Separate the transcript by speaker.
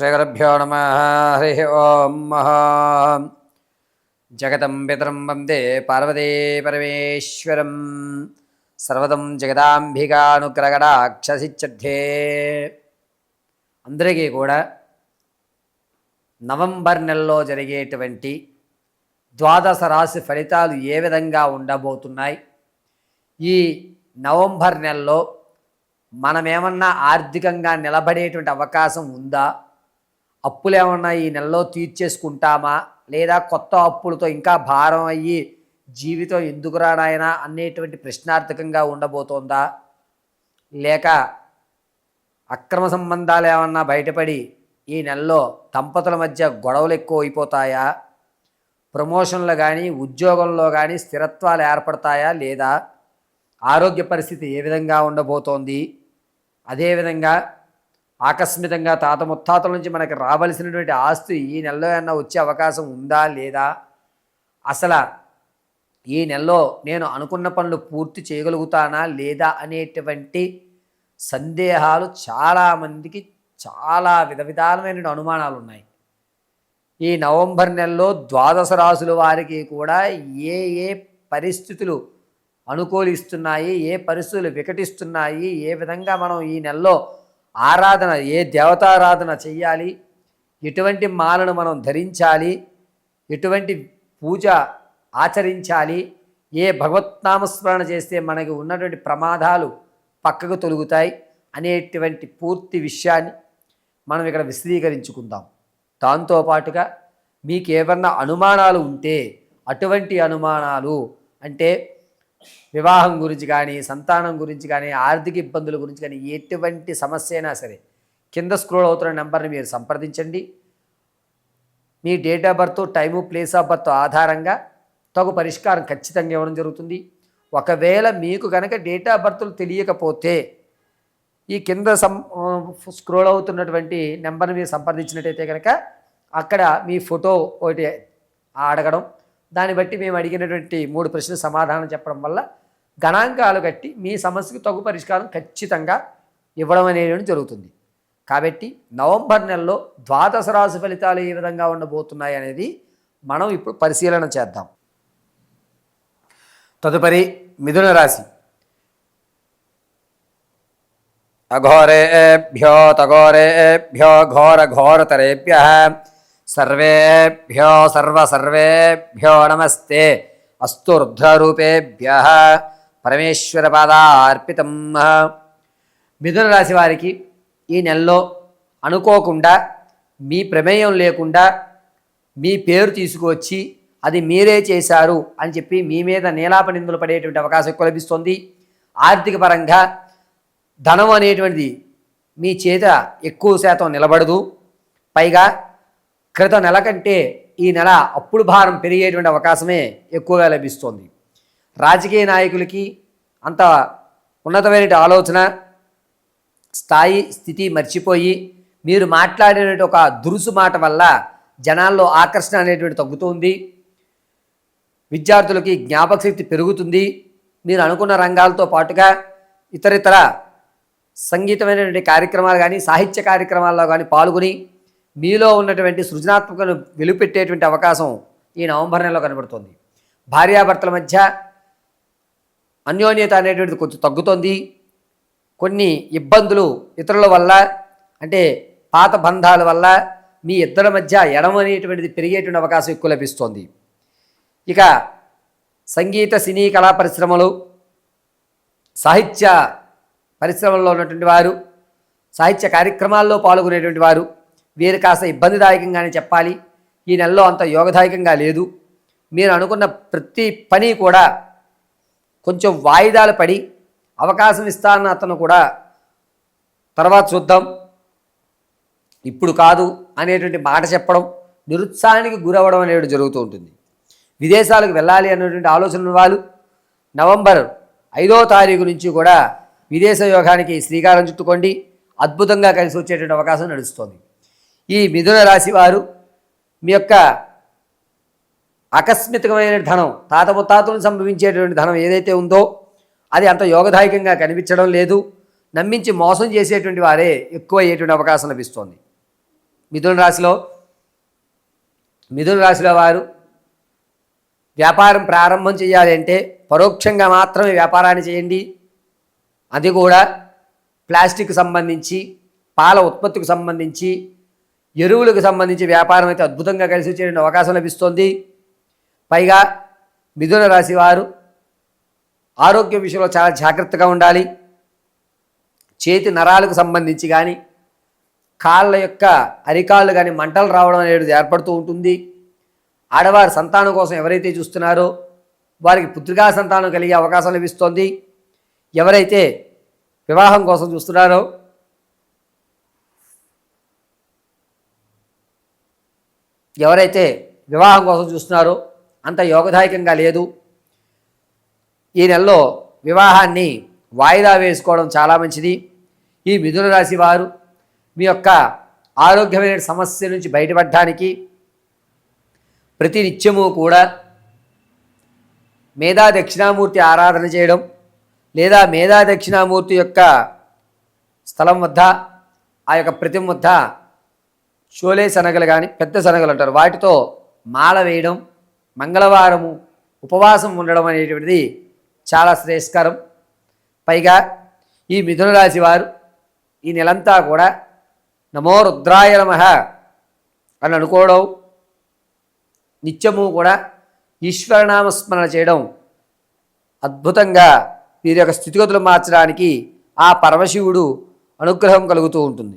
Speaker 1: శ్రీగురుభ్యో నమ. హరి ఓం మహా. జగతం పితరం వందే పార్వతీ పరమేశ్వరం. సర్వదం జగదాంబికానుగ్రగడాక్షసిచ్చే అందరికీ కూడా నవంబర్ నెలలో జరిగేటువంటి ద్వాదశ రాశి ఫలితాలు ఏ విధంగా ఉండబోతున్నాయి? ఈ నవంబర్ నెలలో మనమేమన్నా ఆర్థికంగా నిలబడేటువంటి అవకాశం ఉందా? అప్పులు ఏమన్నా ఈ నెలలో తీర్చేసుకుంటామా? లేదా కొత్త అప్పులతో ఇంకా భారం అయ్యి జీవితం ఎందుకు రానాయనా అనేటువంటి ప్రశ్నార్థకంగా ఉండబోతోందా? లేక అక్రమ సంబంధాలు ఏమన్నా బయటపడి ఈ నెలలో దంపతుల మధ్య గొడవలు ఎక్కువ అయిపోతాయా ప్రమోషన్లు కానీ ఉద్యోగంలో కానీ స్థిరత్వాలు ఏర్పడతాయా లేదా? ఆరోగ్య పరిస్థితి ఏ విధంగా ఉండబోతోంది? అదేవిధంగా ఆకస్మికంగా తాత ముత్తాతల నుంచి మనకి రావలసినటువంటి ఆస్తి ఈ నెలలో ఏమన్నా వచ్చే అవకాశం ఉందా లేదా? అసలు ఈ నెలలో నేను అనుకున్న పనులు పూర్తి చేయగలుగుతానా లేదా అనేటువంటి సందేహాలు చాలామందికి చాలా విధ విధాలమైన అనుమానాలు ఉన్నాయి. ఈ నవంబర్ నెలలో ద్వాదశ రాసుల వారికి కూడా ఏ ఏ పరిస్థితులు అనుకూలిస్తున్నాయి ఏ పరిస్థితులు వికటిస్తున్నాయి ఏ విధంగా మనం ఈ నెలలో ఆరాధన ఏ దేవతారాధన చెయ్యాలి? ఎటువంటి మాలను మనం ధరించాలి? ఎటువంటి పూజ ఆచరించాలి? ఏ భగవత్నామస్మరణ చేస్తే మనకి ఉన్నటువంటి ప్రమాదాలు పక్కకు తొలుగుతాయి అనేటువంటి పూర్తి విషయాన్ని మనం ఇక్కడ విశదీకరించుకుందాం. దాంతోపాటుగా మీకు ఏమన్నా అనుమానాలు ఉంటే అటువంటి అనుమానాలు అంటే వివాహం గురించి కానీ సంతానం గురించి కానీ ఆర్థిక ఇబ్బందుల గురించి కానీ ఎటువంటి సమస్య అయినా సరే కింద స్క్రోల్ అవుతున్న నెంబర్ని మీరు సంప్రదించండి. మీ date of birth time place of birth ఆధారంగా తగు పరిష్కారం ఖచ్చితంగా ఇవ్వడం జరుగుతుంది. ఒకవేళ మీకు కనుక డేట్ ఆఫ్ బర్త్లు తెలియకపోతే ఈ కింద సం స్క్రోల్ అవుతున్నటువంటి నెంబర్ని మీరు సంప్రదించినట్టయితే కనుక అక్కడ మీ ఫోటో ఒకటి అడగడం దాన్ని బట్టి మేము అడిగినటువంటి మూడు ప్రశ్నలు సమాధానం చెప్పడం వల్ల గణాంకాలు కట్టి మీ సమస్యకు తగు పరిష్కారం ఖచ్చితంగా ఇవ్వడం అనేది జరుగుతుంది. కాబట్టి నవంబర్ నెలలో ద్వాదశ రాశి ఫలితాలు ఏ విధంగా ఉండబోతున్నాయి అనేది మనం ఇప్పుడు పరిశీలన చేద్దాం. తదుపరి మిథున రాశి. అఘోరేభ్యో తఘోరేభ్యో ఘోర ఘోరతరేభ్య సర్వేభ్యో సర్వసర్వేభ్యో నమస్తే. అస్తు రుద్రరూపేభ్య పరమేశ్వర పాదార్పితం మిథున రాశి వారికి ఈ నెలలో అనుకోకుండా మీ ప్రమేయం లేకుండా మీ పేరు తీసుకువచ్చి అది మీరే చేశారు అని చెప్పి మీ మీద నీలాప నిందులు పడేటువంటి అవకాశం ఎక్కువ లభిస్తుంది. ఆర్థిక పరంగా ధనం అనేటువంటిది మీ చేత ఎక్కువ శాతం నిలబడదు. పైగా క్రితం నెల కంటే ఈ నెల అప్పుడు భారం పెరిగేటువంటి అవకాశమే ఎక్కువగా లభిస్తోంది. రాజకీయ నాయకులకి అంత ఉన్నతమైన ఆలోచన స్థాయి స్థితి మర్చిపోయి మీరు మాట్లాడేటువంటి ఒక దురుసు మాట వల్ల జనాల్లో ఆకర్షణ అనేటువంటి తగ్గుతుంది. విద్యార్థులకి జ్ఞాపక శక్తి పెరుగుతుంది. మీరు అనుకున్న రంగాలతో పాటుగా ఇతరితర సంగీతమైనటువంటి కార్యక్రమాలు కానీ సాహిత్య కార్యక్రమాల్లో కానీ పాల్గొని మీలో ఉన్నటువంటి సృజనాత్మకను వెలుపెట్టేటువంటి అవకాశం ఈ నవంబర్ నెలలో కనబడుతుంది. భార్యాభర్తల మధ్య అన్యోన్యత అనేటువంటిది కొంచెం తగ్గుతుంది. కొన్ని ఇబ్బందులు ఇతరుల వల్ల అంటే పాత బంధాల వల్ల మీ ఇద్దరి మధ్య ఎడమ అనేటువంటిది పెరిగేటువంటి అవకాశం ఎక్కువ లభిస్తోంది. ఇక సంగీత సినీ కళా పరిశ్రమలు సాహిత్య పరిశ్రమల్లో ఉన్నటువంటి వారు సాహిత్య కార్యక్రమాల్లో పాల్గొనేటువంటి వారు వీరు కాస్త ఇబ్బందిదాయకంగానే చెప్పాలి. ఈ నెలలో అంత యోగదాయకంగా లేదు. మీరు అనుకున్న ప్రతి పని కూడా కొంచెం వాయిదాలు పడి అవకాశం ఇస్తానన్న అతను కూడా తర్వాత చూద్దాం. ఇప్పుడు కాదు అనేటువంటి మాట చెప్పడం నిరుత్సాహానికి గురవ్వడం అనేది జరుగుతూ ఉంటుంది. విదేశాలకు వెళ్ళాలి అనేటువంటి ఆలోచన వాళ్ళు నవంబర్ ఐదో తారీఖు నుంచి కూడా విదేశ యోగానికి శ్రీకారం చుట్టుకోండి. అద్భుతంగా కలిసి వచ్చేటువంటి అవకాశం నడుస్తుంది. ఈ మిథున రాశి వారు మీ యొక్క ఆకస్మికమైన ధనం తాత ముత్తాతలు సంభవించేటువంటి ధనం ఏదైతే ఉందో అది అంత యోగదాయకంగా కనిపించడం లేదు. నమ్మించి మోసం చేసేటువంటి వారే ఎక్కువ అయ్యేటువంటి అవకాశం లభిస్తోంది. మిథున రాశిలో మిథున రాశిలో వారు వ్యాపారం ప్రారంభం చేయాలి అంటే పరోక్షంగా మాత్రమే వ్యాపారాన్ని చేయండి. అది కూడా ప్లాస్టిక్ సంబంధించి పాల ఉత్పత్తికి సంబంధించి ఎరువులకు సంబంధించి వ్యాపారం అయితే అద్భుతంగా కలిసి వచ్చేటువంటి అవకాశం లభిస్తుంది. పైగా మిథున రాశి వారు ఆరోగ్య విషయంలో చాలా జాగ్రత్తగా ఉండాలి. చేతి నరాలకు సంబంధించి కానీ కాళ్ళ యొక్క అరికాళ్ళు కానీ మంటలు రావడం అనేది ఏర్పడుతూ ఉంటుంది. ఆడవారి సంతానం కోసం ఎవరైతే చూస్తున్నారో వారికి పుత్రికా సంతానం కలిగే అవకాశం లభిస్తోంది. ఎవరైతే వివాహం కోసం చూస్తున్నారో ఎవరైతే వివాహం కోసం చూస్తున్నారో అంత యోగదాయకంగా లేదు. ఈ నెలలో వివాహాన్ని వాయిదా వేసుకోవడం చాలా మంచిది. ఈ మిథున రాశి వారు మీ యొక్క ఆరోగ్యమైన సమస్య నుంచి బయటపడడానికి ప్రతి నిత్యము కూడా మేధా దక్షిణామూర్తి ఆరాధన చేయడం లేదా మేధా దక్షిణామూర్తి యొక్క స్థలం వద్ద ఆ యొక్క ప్రతిమ వద్ద షోలే శనగలు కానీ పెద్ద శనగలు అంటారు. వాటితో మాల వేయడం మంగళవారము ఉపవాసం ఉండడం అనేటువంటిది చాలా శ్రేయస్కరం. పైగా ఈ మిథున రాశి వారు ఈ నెలంతా కూడా నమో రుద్రాయ నమః అని అనుకోవడం నిత్యము కూడా ఈశ్వరనామస్మరణ చేయడం అద్భుతంగా వీరి యొక్క స్థితిగతులు మార్చడానికి ఆ పరమశివుడు అనుగ్రహం కలుగుతూ ఉంటుంది.